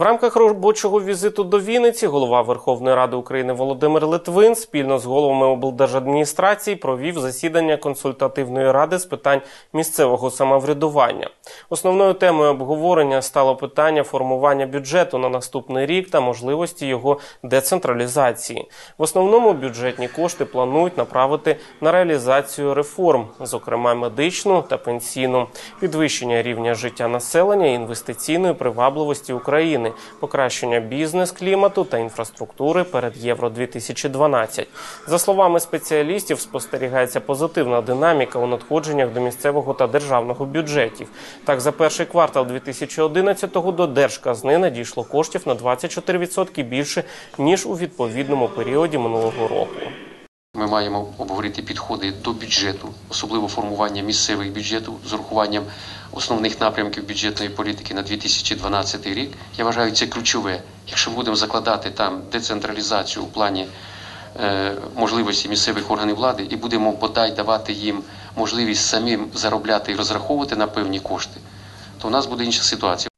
В рамках робочого візиту до Вінниці голова Верховної Ради України Володимир Литвин спільно з головами облдержадміністрації провів засідання консультативної ради з питань місцевого самоврядування. Основною темою обговорення стало питання формування бюджету на наступний рік та можливості його децентралізації. В основному бюджетні кошти планують направити на реалізацію реформ, зокрема медичну та пенсійну, підвищення рівня життя населення і інвестиційної привабливості України покращення бізнес-клімату та інфраструктури перед Євро 2012 За словами спеціалістів, спостерігається позитивна динаміка у надходженнях до місцевого та державного бюджетів. Так, за перший квартал 2011-го до держказни надійшло коштів на 24% більше ніж у відповідному періоді минулого року. Ми маємо обговорити підходи до бюджету, особливо формування місцевих бюджетів з урахуванням основних напрямків бюджетної політики на 2012 рік. Я вважаю, це ключове. Якщо будемо закладати там децентралізацію у плані е, можливості місцевих органів влади і будемо бодай давати їм можливість самим заробляти і розраховувати на певні кошти, то у нас буде інша ситуація.